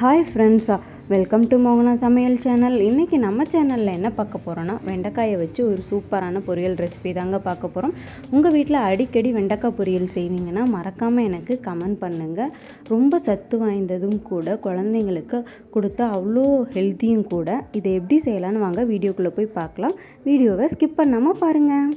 Hi ஃப்ரெண்ட்ஸா welcome to மோகனா சமையல் சேனல் இன்றைக்கி நம்ம சேனலில் என்ன பார்க்க போகிறோன்னா வெண்டைக்காயை வச்சு ஒரு சூப்பரான பொரியல் ரெசிபி தாங்க பார்க்க போகிறோம் உங்கள் வீட்டில் அடிக்கடி வெண்டைக்காய் பொரியல் செய்வீங்கன்னா மறக்காமல் எனக்கு கமெண்ட் பண்ணுங்கள் ரொம்ப சத்து வாய்ந்ததும் கூட குழந்தைங்களுக்கு கொடுத்தா அவ்வளோ ஹெல்த்தியும் கூட. இதை எப்படி செய்யலான்னு வாங்க வீடியோக்குள்ளே போய் பார்க்கலாம். வீடியோவை ஸ்கிப் பண்ணாமல் பாருங்கள்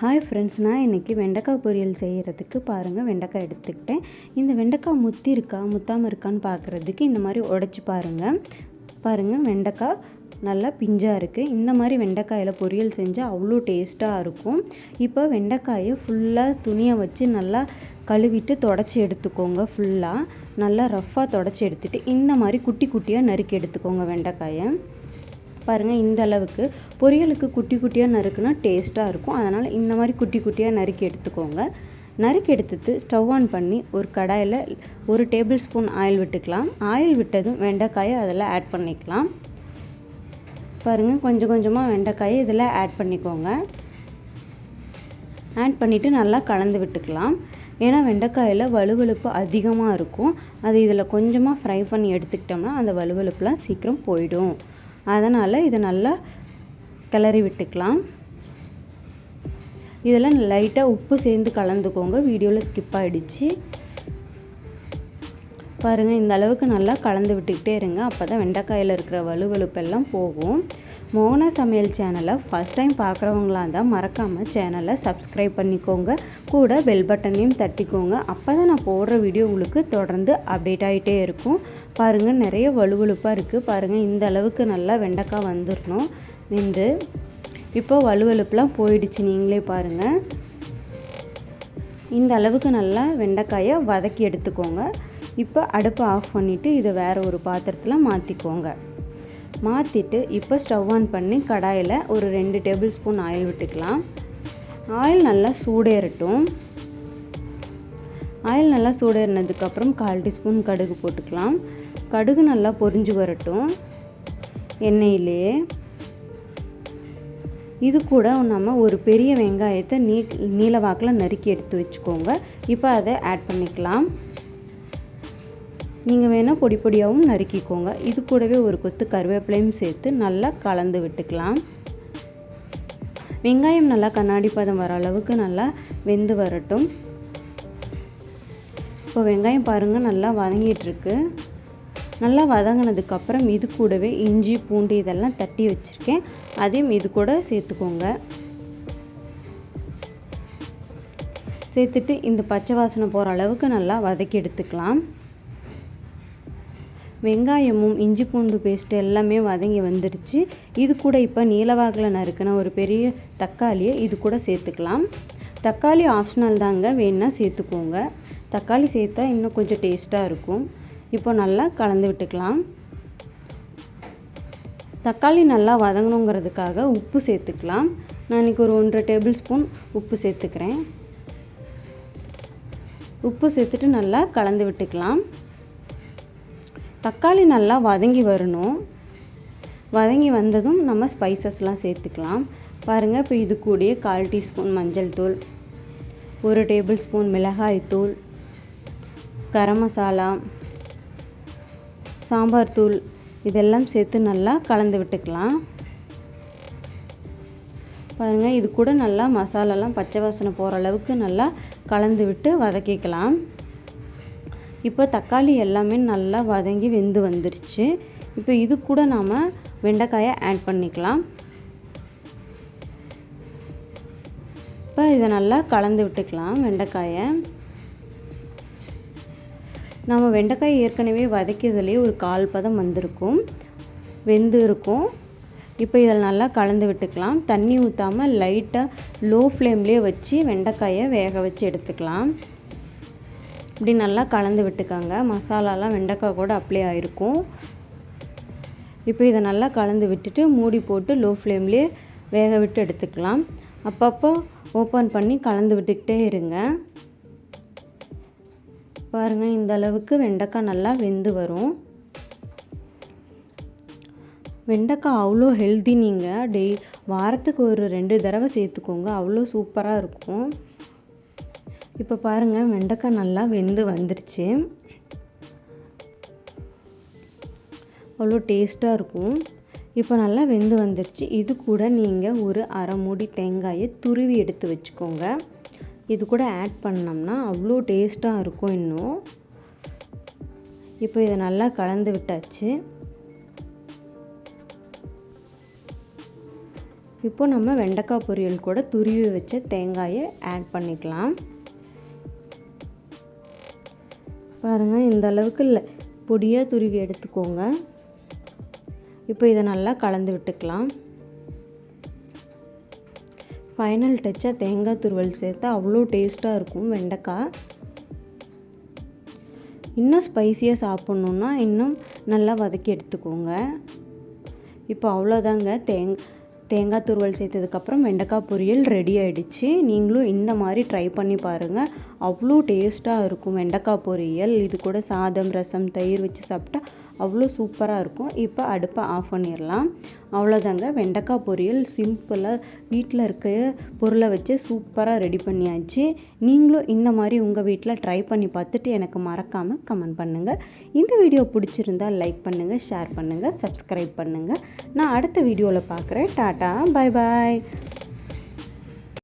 ஹாய் ஃப்ரெண்ட்ஸ் நான் இன்றைக்கி வெண்டைக்காய் பொரியல் செய்கிறதுக்கு பாருங்கள் வெண்டைக்காய் எடுத்துக்கிட்டேன். இந்த வெண்டைக்காய் முத்தி இருக்கா முத்தாமல் இருக்கான்னு பார்க்குறதுக்கு இந்த மாதிரி உடச்சி பாருங்கள் பாருங்கள் வெண்டைக்காய் நல்லா பிஞ்சாக இருக்குது இந்த மாதிரி வெண்டைக்காயில் பொரியல் செஞ்சால் அவ்வளோ டேஸ்ட்டாக இருக்கும். இப்போ வெண்டைக்காயை ஃபுல்லாக துணியை வச்சு நல்லா கழுவிட்டு தொடச்சி எடுத்துக்கோங்க ஃபுல்லாக நல்லா ரஃப்பாக தொடச்சி எடுத்துகிட்டு இந்த மாதிரி குட்டி குட்டியாக நறுக்கி எடுத்துக்கோங்க வெண்டைக்காயை. பாருங்கள் இந்த அளவுக்கு. பொரியலுக்கு குட்டி குட்டியாக நறுக்குனா டேஸ்ட்டாக இருக்கும். அதனால் இந்த மாதிரி குட்டி குட்டியாக நறுக்கி எடுத்துக்கோங்க. நறுக்கி எடுத்துட்டு ஸ்டவ் ஆன் பண்ணி ஒரு கடாயில் ஒரு டேபிள் ஸ்பூன் ஆயில் விட்டுக்கலாம். ஆயில் விட்டதும் வெண்டைக்காயை அதில் ஆட் பண்ணிக்கலாம். பாருங்கள் கொஞ்சம் கொஞ்சமாக வெண்டைக்காயை இதில் ஆட் பண்ணிக்கோங்க. ஆட் பண்ணிவிட்டு நல்லா கலந்து விட்டுக்கலாம். ஏன்னா வெண்டைக்காயில் வலுவலுப்பு அதிகமாக இருக்கும். அது இதில் கொஞ்சமாக ஃப்ரை பண்ணி எடுத்துக்கிட்டோம்னா அந்த வலுவலுப்புலாம் சீக்கிரம் போயிடும். அதனால் இதை நல்லா கிளறி விட்டுக்கலாம். இதெல்லாம் லைட்டாக உப்பு சேர்ந்து கலந்துக்கோங்க. வீடியோவில் ஸ்கிப் ஆகிடுச்சு பாருங்கள் இந்த அளவுக்கு நல்லா கலந்து விட்டுக்கிட்டே இருங்க. அப்போ தான் வெண்டைக்காயில் இருக்கிற வலுவலுப்பெல்லாம் போகும். மோகனா சமையல் சேனலை ஃபஸ்ட் டைம் பார்க்குறவங்களா இருந்தால் மறக்காமல் சேனலை சப்ஸ்கிரைப் பண்ணிக்கோங்க. கூட பெல் பட்டனையும் தட்டிக்கோங்க. அப்போ தான் நான் போடுற வீடியோ உங்களுக்கு தொடர்ந்து அப்டேட் ஆகிட்டே இருக்கும். பாருங்கள் நிறைய வலுவலுப்பாக இருக்குது பாருங்கள் இந்த அளவுக்கு நல்லா வெண்டைக்காய் வந்துடணும் வெந்து இப்போ வலுவழுப்புலாம் போயிடுச்சு நீங்களே பாருங்கள் இந்த அளவுக்கு நல்லா வெண்டைக்காயை வதக்கி எடுத்துக்கோங்க. இப்போ அடுப்பை ஆஃப் பண்ணிவிட்டு இதை வேறு ஒரு பாத்திரத்தில் மாற்றிக்கோங்க மாற்றிட்டு இப்போ ஸ்டவ் ஆன் பண்ணி கடாயில் ஒரு ரெண்டு டேபிள் ஸ்பூன் ஆயில் விட்டுக்கலாம். ஆயில் நல்லா சூடேறட்டும். ஆயில் நல்லா சூடேறினதுக்கப்புறம் கால் டீஸ்பூன் கடுகு போட்டுக்கலாம். கடுகு நல்லா பொரிஞ்சு வரட்டும். எண்ணெயிலே. இது கூட நம்ம ஒரு பெரிய வெங்காயத்தை நீ நீல வாக்கில் நறுக்கி எடுத்து வச்சுக்கோங்க. இப்போ அதை ஆட் பண்ணிக்கலாம். நீங்கள் வேணால் பொடி பொடியாகவும் நறுக்கிக்கோங்க. இது கூடவே ஒரு கொத்து கருவேப்பிலையும் சேர்த்து நல்லா கலந்து விட்டுக்கலாம். வெங்காயம் நல்லா கண்ணாடி பதம் வர அளவுக்கு நல்லா வெந்து வரட்டும். இப்போ வெங்காயம் பாருங்கள் நல்லா வதங்கிட்டுருக்கு. நல்லா வதங்கினதுக்கப்புறம் இது கூடவே இஞ்சி பூண்டு இதெல்லாம் தட்டி வச்சுருக்கேன். அதையும் இது கூட சேர்த்துக்கோங்க. சேர்த்துட்டு இந்த பச்சை வாசனை போகிற அளவுக்கு நல்லா வதக்கி எடுத்துக்கலாம். வெங்காயமும் இஞ்சி பூண்டு பேஸ்ட்டு எல்லாமே வதங்கி வந்துடுச்சு. இது கூட இப்போ நீலவாக்கில் நறுக்கின ஒரு பெரிய தக்காளியை இது கூட சேர்த்துக்கலாம். தக்காளி ஆப்ஷனல் தாங்க வேணுன்னா சேர்த்துக்கோங்க. தக்காளி சேர்த்தா இன்னும் கொஞ்சம் டேஸ்ட்டாக இருக்கும். இப்போ நல்லா கலந்து விட்டுக்கலாம். தக்காளி நல்லா வதங்கணுங்கிறதுக்காக உப்பு சேர்த்துக்கலாம். நான் இன்றைக்கி ஒரு ஒன்றரை டேபிள் ஸ்பூன் உப்பு சேர்த்துக்கிறேன். உப்பு சேர்த்துட்டு நல்லா கலந்து விட்டுக்கலாம். தக்காளி நல்லா வதங்கி வரணும். வதங்கி வந்ததும் நம்ம ஸ்பைசஸ்லாம் சேர்த்துக்கலாம். பாருங்கள் இப்போ இது கூடயே கால் டீஸ்பூன் மஞ்சள் தூள் ஒரு டேபிள் ஸ்பூன் மிளகாய் தூள் கரம் மசாலா சாம்பார் தூள் இதெல்லாம் சேர்த்து நல்லா கலந்து விட்டுக்கலாம். பாருங்கள் இது கூட நல்லா மசாலாலாம் பச்சை வாசனை போகிற அளவுக்கு நல்லா கலந்து விட்டு வதக்கிக்கலாம். இப்போ தக்காளி எல்லாமே நல்லா வதங்கி வெந்து வந்துருச்சு. இப்போ இது கூட நாம் வெண்டைக்காயை ஆட் பண்ணிக்கலாம். இப்போ இதை நல்லா கலந்து விட்டுக்கலாம் வெண்டைக்காயை. நம்ம வெண்டைக்காய் ஏற்கனவே வதக்கியதுலேயே ஒரு கால் பதம் வந்திருக்கும். வெந்து இருக்கும். இப்போ இதில் நல்லா கலந்து விட்டுக்கலாம். தண்ணி ஊற்றாமல் லைட்டாக லோ ஃப்ளேம்லேயே வச்சு வெண்டைக்காயை வேக வச்சு எடுத்துக்கலாம். இப்படி நல்லா கலந்து விட்டுக்காங்க. மசாலாலாம் வெண்டைக்காய் கூட அப்ளை ஆகிருக்கும் இப்போ இதை நல்லா கலந்து விட்டுட்டு மூடி போட்டு லோ ஃப்ளேம்லேயே வேக விட்டு எடுத்துக்கலாம். அப்பப்போ ஓப்பன் பண்ணி கலந்து விட்டுக்கிட்டே இருங்க. பாருங்கள் இந்த அளவுக்கு வெண்டைக்காய் நல்லா வெந்து வரும். வெண்டைக்காய் அவ்வளோ ஹெல்தி நீங்கள் டெய் வாரத்துக்கு ஒரு ரெண்டு தடவை சேர்த்துக்கோங்க அவ்வளோ சூப்பராக இருக்கும். இப்போ பாருங்கள் வெண்டைக்காய் நல்லா வெந்து வந்துருச்சு. அவ்வளோ டேஸ்ட்டாக இருக்கும். இப்போ நல்லா வெந்து வந்துருச்சு. இது கூட நீங்கள் ஒரு அரை மூடி தேங்காயை துருவி எடுத்து வச்சுக்கோங்க. இது கூட ஆட் பண்ணோம்னா அவ்வளோ டேஸ்ட்டாக இருக்கும் இன்னும். இப்போ இதை நல்லா கலந்து விட்டாச்சு. இப்போ நம்ம வெண்டைக்காய் பொரியல் கூட துருவி வச்ச தேங்காயை ஆட் பண்ணிக்கலாம். பாருங்கள் இந்த அளவுக்கு இல்லை. பொடியாக துருவி எடுத்துக்கோங்க. இப்போ இதை நல்லா கலந்து விட்டுக்கலாம். ஃபைனல் டச்சாக தேங்காய் துருவல் சேர்த்தா அவ்வளோ டேஸ்ட்டாக இருக்கும் வெண்டைக்காய். இன்னும் ஸ்பைஸியாக சாப்பிட்ணுன்னா இன்னும் நல்லா வதக்கி எடுத்துக்கோங்க. இப்போ அவ்வளோதாங்க. தேங் தேங்காய் துருவல் சேர்த்ததுக்கப்புறம் வெண்டைக்காய் பொரியல் ரெடி ஆகிடுச்சு நீங்களும் இந்த மாதிரி ட்ரை பண்ணி பாருங்கள் அவ்வளோ டேஸ்ட்டாக இருக்கும் வெண்டைக்காய் பொரியல். இது கூட சாதம் ரசம் தயிர் வச்சு சாப்பிட்டா அவ்வளோ சூப்பராக இருக்கும். இப்போ அடுப்பை ஆஃப் பண்ணிடலாம். அவ்வளோதாங்க. வெண்டைக்காய் பொரியல் சிம்பிளாக வீட்டில் இருக்க பொருளை வச்சு சூப்பராக ரெடி பண்ணியாச்சு. நீங்களும் இந்த மாதிரி உங்கள் வீட்டில் ட்ரை பண்ணி பார்த்துட்டு எனக்கு மறக்காமல் கமெண்ட் பண்ணுங்கள் இந்த வீடியோ பிடிச்சிருந்தா லைக் பண்ணுங்கள் ஷேர் பண்ணுங்கள் சப்ஸ்கிரைப் பண்ணுங்கள் நான் அடுத்த வீடியோவில் பார்க்குறேன். டாட்டா. பாய் பாய்